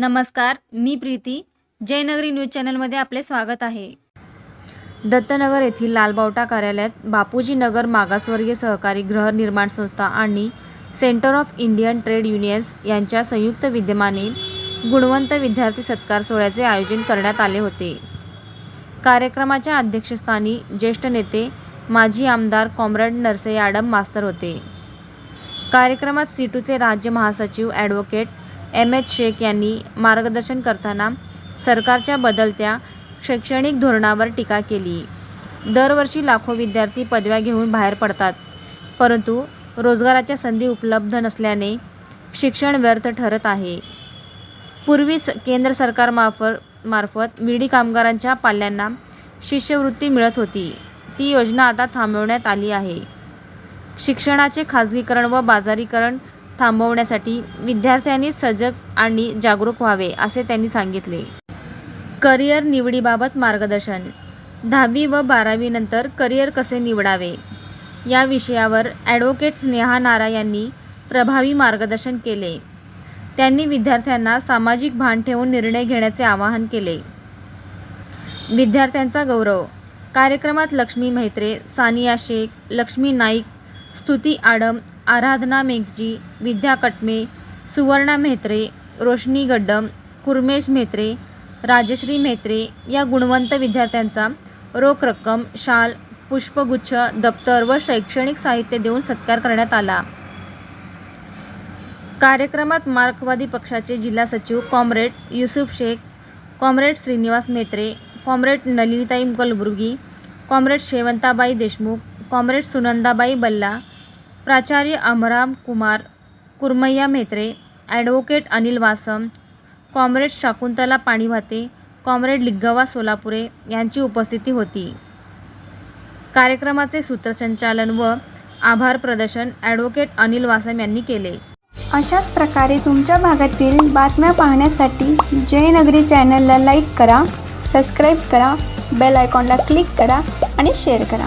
नमस्कार मी प्रीती. जयनगरी न्यूज चॅनलमध्ये आपले स्वागत आहे. दत्तनगर येथील लालबावटा कार्यालयात बापूजी नगर मागासवर्गीय सहकारी गृहनिर्माण संस्था आणि centre of Indian trade unions यांच्या संयुक्त विद्यमाने गुणवंत विद्यार्थी सत्कार सोहळ्याचे आयोजन करण्यात आले होते. कार्यक्रमाच्या अध्यक्षस्थानी ज्येष्ठ नेते माजी आमदार कॉम्रेड नरसे याडम मास्तर होते. कार्यक्रमात सीटूचे राज्य महासचिव ॲडव्होकेट एम एच शेख यांनी मार्गदर्शन करताना सरकारच्या बदलत्या शैक्षणिक धोरणावर टीका केली. दरवर्षी लाखो विद्यार्थी पदव्या घेऊन बाहेर पडतात परंतु रोजगाराच्या संधी उपलब्ध नसल्याने शिक्षण व्यर्थ ठरत आहे. पूर्वी स केंद्र सरकारमार्फत मार्फत विडी कामगारांच्या पाल्यांना शिष्यवृत्ती मिळत होती. ती योजना आता थांबवण्यात आली आहे. शिक्षणाचे खाजगीकरण व बाजारीकरण थांबवण्यासाठी विद्यार्थ्यांनी सजग आणि जागरूक व्हावे असे त्यांनी सांगितले. करिअर निवडीबाबत मार्गदर्शन. दहावी व बारावीनंतर करिअर कसे निवडावे? या विषयावर ॲडव्होकेट स्नेहा नारा यांनी प्रभावी मार्गदर्शन केले. त्यांनी विद्यार्थ्यांना सामाजिक भान ठेवून निर्णय घेण्याचे आवाहन केले. विद्यार्थ्यांचा गौरव. कार्यक्रमात लक्ष्मी म्हेत्रे सानिया शेख लक्ष्मी नाईक स्तुती आडम आराधना मेघजी विद्या कटमे सुवर्णा म्हेत्रे रोशनी गड्डम कुर्मेश म्हेत्रे राजश्री म्हेत्रे या गुणवंत विद्यार्थ्यांचा रोख रक्कम शाल पुष्पगुच्छ दप्तर व शैक्षणिक साहित्य देऊन सत्कार करण्यात आला. कार्यक्रमात मार्क्सवादी पक्षाचे जिल्हा सचिव comrade Yusuf Shaikh comrade Shrinivas Mhetre comrade Nalinitai Kalburgi comrade Shevantabai Deshmukh comrade Sunandabai Balla प्राचार्य Amram Kumar Kurmayya Mhetre advocate Anil Vasam comrade Shakuntala Panibhate comrade Liggava Solapure यांची उपस्थिती होती. कार्यक्रमाचे सूत्रसंचालन व आभार प्रदर्शन ॲडव्होकेट अनिल वासम यांनी केले. अशाच प्रकारे तुमच्या भागातील बातम्या पाहण्यासाठी जयनगरी चॅनलला लाईक करा सबस्क्राईब करा बेल आयकॉनला क्लिक करा आणि शेअर करा.